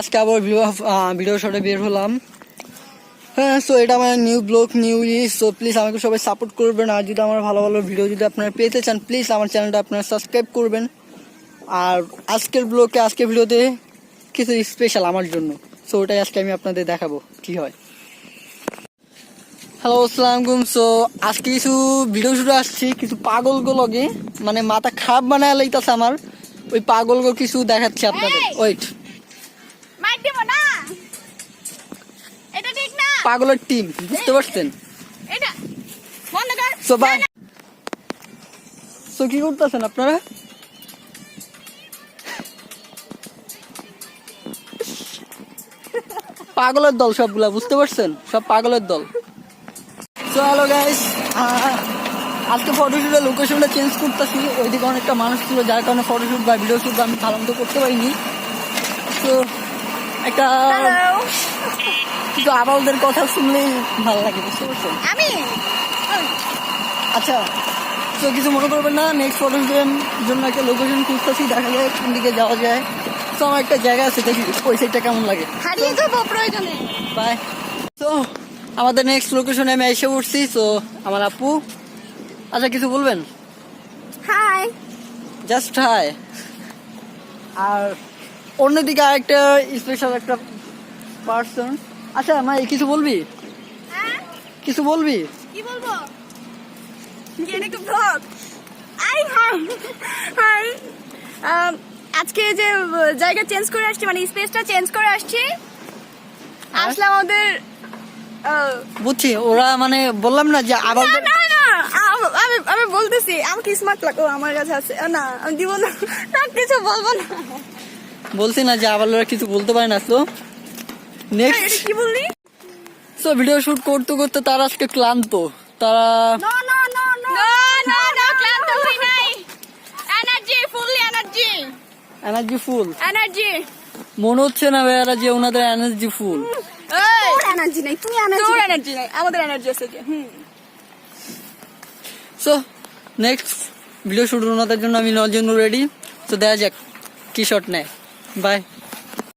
আজকে আবার ভিডিও শটে বের হলাম। হ্যাঁ সো এটা আমার new blog new is so please আমাকে সবাই সাপোর্ট করবেন। আর যদি আমার ভালো ভালো ভিডিও যদি আপনারা পেতে চান প্লিজ আমার চ্যানেলটা আপনারা সাবস্ক্রাইব করবেন। আর আজকের ব্লগে আজকের ভিডিওতে কিছু স্পেশাল আমার জন্য। সো ওটাই আজকে আমি আপনাদের দেখাবো কি হয়। হ্যালো আসসালাম আলাইকুম সো আজকে কিছু ভিডিও শুরু আসছি কিছু পাগল লগে। মানে মাথা খারাপ বানায় লাইতাছে আমার। ওই পাগল কিছু দেখাচ্ছি আপনাদের। ওয়েট পাগলের টিম বুঝতে পারছেন? এটা সো বাই সো কি করতেছেন আপনারা? পাগলের দল সবগুলা বুঝতে পারছেন? সব পাগলের দল। সো হ্যালো গাইস আজকে ফটোশুটের লোকেশনটা চেঞ্জ করতেছি। ওইদিকে অনেকটা মানুষ ছিল যার কারণে ফটোশুট বা ভিডিও শুট আমি ভালো মতো করতে পারিনি। তো একটা কিন্তু আবালদের কথা শুনলেই ভালো লাগে বুঝতে পারছেন আমি? আচ্ছা তো কিছু মনে করবেন না নেক্সট ফটোশুটের জন্য একটা লোকেশন খুঁজতেছি দেখা যায় কোন দিকে যাওয়া যায়। তো আমার একটা জায়গা আছে দেখি ওই সাইডটা কেমন লাগে। হারিয়ে যাব প্রয়োজনে। বাই তো আমাদের নেক্সট লোকেশনে আমি এসে উঠছি তো আমার আপু। আচ্ছা কিছু বলবেন? হাই জাস্ট হাই আর অন্যদিকে আরেকটা স্পেশাল একটা পার্সন আচ্ছা মানে কিছু বলবি? হ্যাঁ? কিছু বলবি? কি বলব? আই হাই আজকে যে জায়গা চেঞ্জ করে আসছি মানে স্পেসটা চেঞ্জ করে আসছি আসলে আমাদের বুঝছি ওরা মানে বললাম না যে না আম- আমি আমি বলতেছি আমাকে স্মার্ট লাগো আমার কাছে আছে। না আমি দিব না কিছু বলব না। বলছি না যে আবালরা কিছু বলতে পারে না তো নেক্সট কি বললি? সো ভিডিও শুট করতে করতে তারা আজকে ক্লান্ত। তারা. Energy full Energy. মনে হচ্ছে না ভাইয়ারা যে ওনাদের এনার্জি ফুল তোর নাই, তুই energy তোর নাই, আমাদের energy আছে হুম। সো নেক্সট ভিডিও শুট ওনাদের জন্য আমি নেওয়ার জন্য রেডি। তো দেখা যাক কি শট নেয়। 拜。